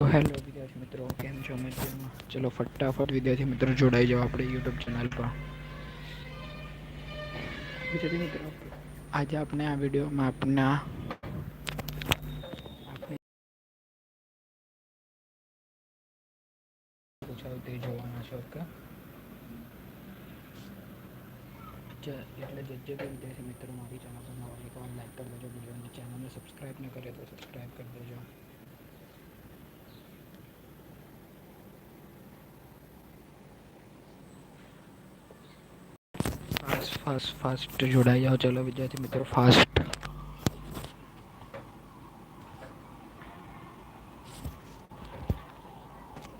Hello વિદ્યાર્થી મિત્રો, કેમ છો? મજામાં? ચલો ફટાફટ વિદ્યાર્થી મિત્રો, જોડાઈ જાવ આપણે યુટ્યુબ ચેનલ પર. વિદ્યાર્થી મિત્રો, આજે આપણે આ વિડીયોમાં આપના આપણે પૂછાયું તે જોવાના છો કે એટલે જે જે કોઈ વિદ્યાર્થી મિત્રો મારી ચેનલ પર નવા એક વાર લાઈક કરી દેજો. વીડિયો અને ચેનલને સબસ્ક્રાઈબ ન કરે તો સબસ્ક્રાઈબ કરી દેજો. ફાસ્ટ ફાસ્ટ ફાસ્ટ જોડાઈ જાઓ. ચલો, વિદ્યાર્થી મિત્રો ફાસ્ટ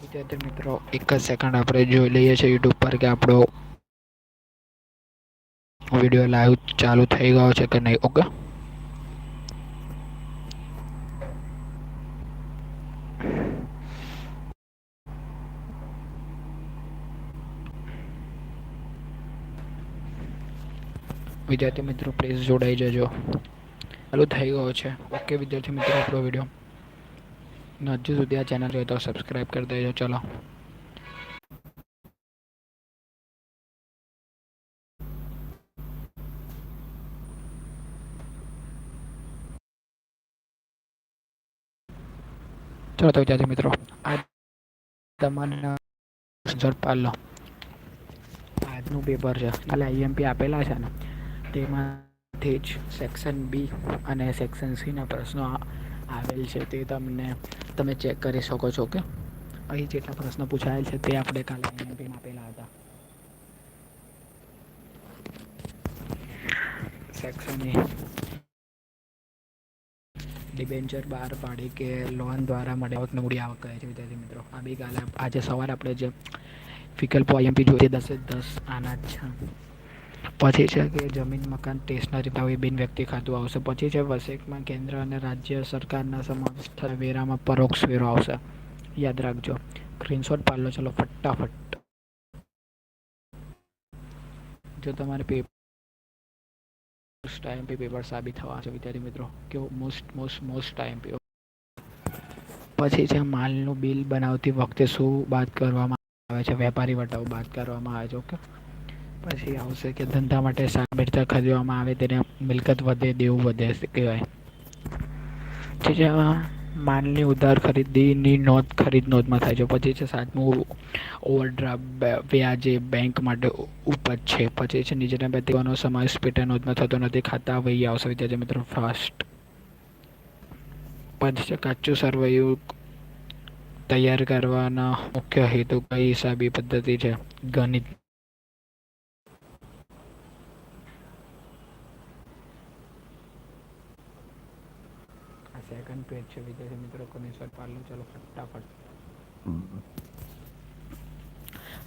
વિદ્યાર્થી મિત્રો, એક જ સેકન્ડ આપણે જોઈ લઈએ છીએ યુટ્યુબ પર કે આપણો વીડિયો લાઈવ ચાલુ થઈ ગયો છે કે નહીં. ઓકે વિદ્યાર્થી મિત્રો પ્લીઝ જોડાઈ જજો. ચાલુ થઈ ગયો છે. ઓકે વિદ્યાર્થી મિત્રો, આપણો વીડિયો હજુ સુધી આ ચેનલ જોઈએ તો સબસ્ક્રાઈબ કરી દેજો. ચલો. ચલો તો વિદ્યાર્થી મિત્રો આ તમારા રિઝલ્ટ પાડલો આજનું પેપર છે. એટલે આઈએમપી આપેલા છે ને? તેમાંથી જ સેક્શન બી અને સેક્શન સીના પ્રશ્નો આવેલ છે તે તમને, તમે ચેક કરી શકો છો કે અહીં જેટલા પ્રશ્નો પૂછાયેલ છે તે આપણે કાલે એમપીમાં આપેલા હતા. સેક્શન એ ડિબેન્ચર બહાર પાડી કે લોન દ્વારા મળે આવકને મૂડી આવક કહે છે, વિદ્યાર્થી મિત્રો. આ બી કાલે, આજે સવારે આપણે જે વિકલ્પો આઈએમપી જોઈએ દસે દસ આના જ છે. પછી છે કે જમીન, મકાન સ્ટેશનરી ભાવે બિન વ્યક્તિ ખાતું આવશે. પછી છે વસેકમાં કેન્દ્ર અને રાજ્ય સરકારના સમાવેશ વેરામાં પરોક્ષ વેરો આવશે. યાદ રાખજો. સ્ક્રીનશોટ પાડલો, ચલો ફટાફટ. જો તમારે પેપર ટાઈમ પેપર સાબિત થવા છે, વિદ્યાર્થી મિત્રો. કેવો મોસ્ટ મોસ્ટ મોસ્ટ ટાઈમ પે પછી છે માલનું બિલ બનાવતી વખતે શું વાત કરવામાં આવે છે? વેપારી વટાવ બાદ કરવામાં આવે છે ઓકે પછી આવશે કે ધંધા માટે સાબિરતા ખરીદવામાં આવે, તેને મિલકત વધે, દેવું વધે કહેવાય. જે જેમાં માલની ઉધાર ખરીદીની નોંધ, ખરીદ નોંધમાં થાય છે. પછી છે સાતમું ઓવરડ્રાફ્ટ વ્યાજે બેંક માટે ઉપજ છે. પછી છે નીચેના વ્યક્તિઓનો સમાવેશ પેટા નોંધમાં થતો નથી. ખાતા વહી આવશે. વિદ્યાર્થી મિત્રો ફાસ્ટ પછી છે કાચું સરવૈયું તૈયાર કરવાના મુખ્ય હેતુ કઈ હિસાબી પદ્ધતિ છે? ગણિત. આ છે વિદ્યાર્થી મિત્રો કોનેશ્વર પાર્લું ચાલો ફટાફટ.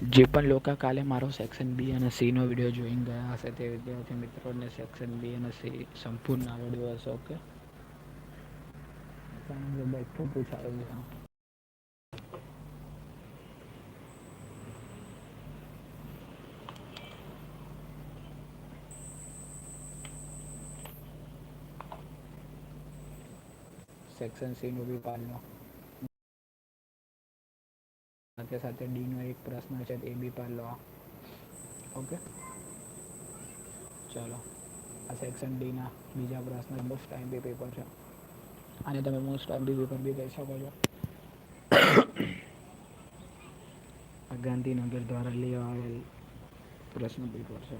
જે પણ લોકો કાલે મારો સેક્શન બી અને સી નો વીડિયો જોઈને ગયા હશે તે વિદ્યાર્થી મિત્રોને સેક્શન બી અને સી સંપૂર્ણ આવડ્યું હશે ઓકે બેઠું પૂછાયું છે સેક્શન સી નું બી પાલનો સાથે સાથે ડી નો એક પ્રશ્ન છે એ બી પાડ લો ઓકે? ચાલો. આ સેક્શન ડી ના બીજા પ્રશ્ન મોસ્ટ ટાઈમ બી પેપર છે. અને તમે most time B paper B કહી શકો છો. ગાંધીનગર દ્વારા લેવા આવેલ પ્રશ્ન પેપર છે.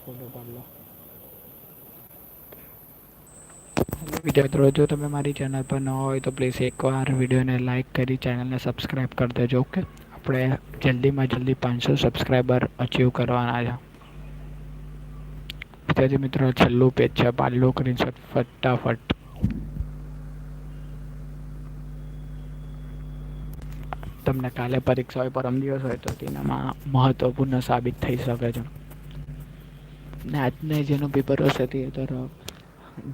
અને એનો ફોટો પાડલો વિદ્યાર્થી મિત્રો જો તમે મારી ચેનલ પર ન હોય તો પ્લીઝ એકવાર વિડીયોને લાઇક કરી ચેનલને સબસ્ક્રાઈબ કરી દેજો ઓકે આપણે જલ્દીમાં જલ્દી પાંચસો સબસ્ક્રાઈબર અચીવ કરવાના છે વિદ્યાર્થી મિત્રો છેલ્લું પેજ છે પાડલું સ્ક્રીનશોટ ફટાફટ તમને કાલે પરીક્ષા હોય પરમ દિવસ હોય તો તેનામાં મહત્વપૂર્ણ સાબિત થઈ શકે છે ને આજને જેનું પેપર હશે તે તો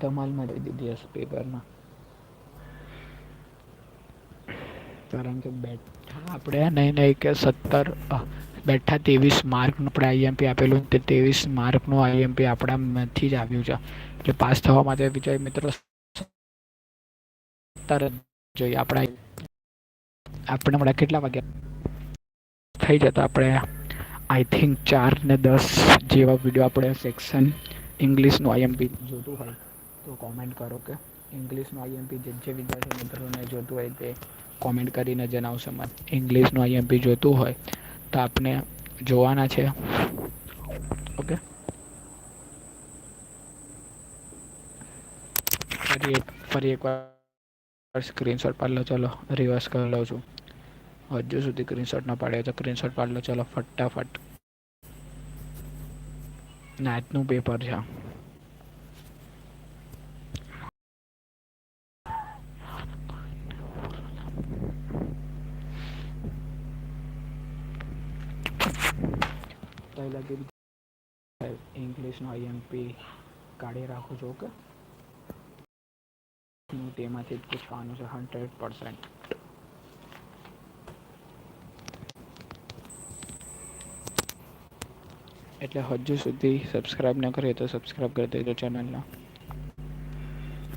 ધમાલમાં દઈ દીધી હશે પેપરમાં કારણ કે બેઠા આપણે નહીં નહીં કે સત્તર બેઠા ત્રેવીસ માર્કનું આપણે આઈએમપી આપેલું તે ત્રેવીસ માર્કનું આઈએમપી આપણામાંથી જ આવ્યું છે. એટલે પાસ થવા માટે વિજય મિત્રો તરત જોઈએ. આપણા આપણે હમણાં કેટલા વાગ્યા? થઈ જતા આપણે આઈ થિંક ચાર ને દસ જેવા વીડિયો આપણે સેક્શન ઇંગ્લિશનું આઈએમપી જોતું હોય તો કોમેન્ટ કરો કે ઇંગ્લિશનું આઈએમપી જે જે વિદ્યાર્થી મિત્રોને જોતું હોય તે કોમેન્ટ કરીને જણાવશે મને. ઇંગ્લિશનું આઈએમપી જોતું હોય તો આપણે જોવાના છે. ઓકે ફરી એક, ફરી એકવાર સ્ક્રીનશોટ પર લો. ચલો રિવર્સ કરી લઉં છું. હજુ સુધી સ્ક્રીનશોટ ના પાડ્યો તો સ્ક્રીનશોટ પાડી લો. ચલો, ફટાફટ. નાચનું પેપર છે. કે ઇંગ્લિશનો આઈએમપી કાઢી રાખું છું ઓકે હું તેમાંથી જ પૂછવાનું છે હંડ્રેડ પર્સન્ટ એટલે હજુ સુધી સબસ્ક્રાઈબ ન કરીએ તો સબસ્ક્રાઈબ કરી દેજો ચેનલને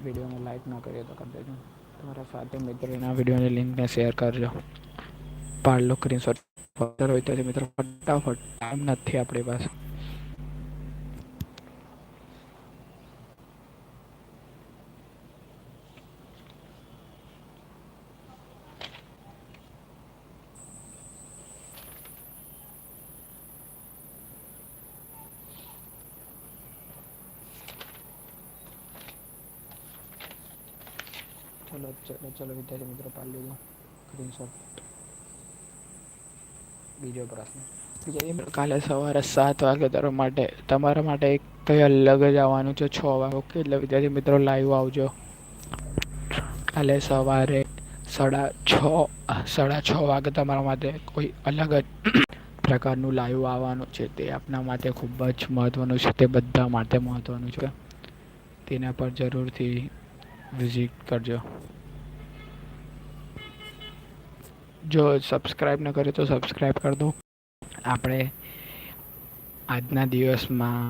વિડીયોને લાઈક ન કરીએ તો કરી દેજો. તમારા સાથે મિત્રોના વિડીયોની લિંકને શેર કરજો. પાડલો સ્ક્રીનશોટ હોય તો મિત્રો ફટાફટ ટાઈમ નથી આપણી પાસે. ચલો ચલો ચલો વિદ્યાર્થી મિત્રો, પાડી લીધો. સ્ક્રીનશોટ બીજો પ્રશ્ન બીજા કાલે સવારે સાત વાગે તારા માટે, તમારા માટે એક કંઈ અલગ જ આવવાનું છે, છ વાગે. ઓકે એટલે વિદ્યાર્થી મિત્રો લાઈવ આવજો. કાલે સવારે સાડા છ સાડા છ વાગે તમારા માટે કોઈ અલગ જ પ્રકારનું લાઈવ આવવાનું છે. તે આપના માટે ખૂબ જ મહત્ત્વનું છે. તે બધા માટે મહત્ત્વનું છે. તેના પર જરૂરથી વિઝિટ કરજો. જો સબસ્ક્રાઈબ ન કરે તો સબસ્ક્રાઈબ કરી દો. આપણે આજના દિવસમાં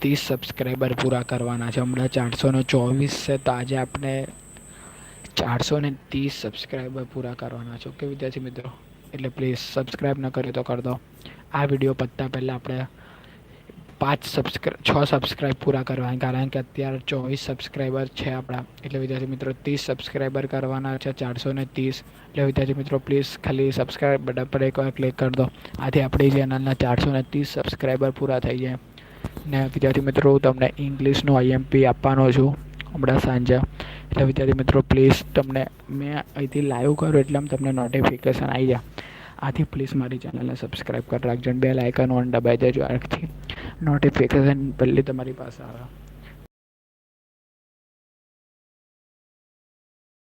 ત્રીસ સબસ્ક્રાઈબર પૂરા કરવાના છે. હમણાં ચારસો ને ચોવીસ છે તો આજે આપણે ચારસો ને ત્રીસ સબસ્ક્રાઈબર પૂરા કરવાના છે. ઓકે, વિદ્યાર્થી મિત્રો? એટલે પ્લીઝ સબસ્ક્રાઈબ ન કરે તો કરી દો. આ વીડિયો પતતા પહેલાં આપણે પાંચ સબસ્ક્રાઈબ છ સબસ્ક્રાઈબ પૂરા કરવાના, કારણ કે અત્યારે ચોવીસ સબસ્ક્રાઈબર છે આપણા. એટલે વિદ્યાર્થી મિત્રો, ત્રીસ સબસ્ક્રાઈબર કરવાના છે, ચારસો ને ત્રીસ. એટલે વિદ્યાર્થી મિત્રો પ્લીઝ ખાલી સબસ્ક્રાઈબ બટન પર એકવાર ક્લિક કરી દો. આથી આપણી ચેનલના ચારસો ને ત્રીસ સબસ્ક્રાઈબર પૂરા થઈ જાય. ને વિદ્યાર્થી મિત્રો, હું તમને ઇંગ્લિશનું આઈએમપી આપવાનો છું, હમણાં સાંજે. એટલે વિદ્યાર્થી મિત્રો પ્લીઝ તમને, મેં અહીંથી લાઈવ કરું એટલે તમને નોટિફિકેશન આવી જાય. આથી પ્લીઝ મારી ચેનલને સબસ્ક્રાઈબ કરી રાખજો બે લાઇકન ઓન દબાઈ દેજો આથી નોટિફિકેશન પહેલી તમારી પાસે આવે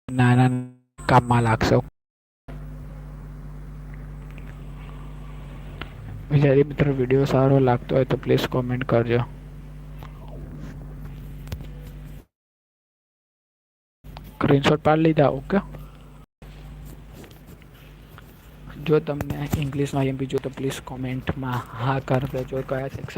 નાના કામમાં લાગશો વિદ્યાર્થી મિત્રો વીડિયો સારો લાગતો હોય તો પ્લીઝ કોમેન્ટ કરજો. સ્ક્રીનશોટ પાડી લીધા ઓકે જો તમને ઇંગ્લિશમાં એમ જો તો પ્લીઝ કોમેન્ટમાં હા કરી દેજો, કયા સેક્શન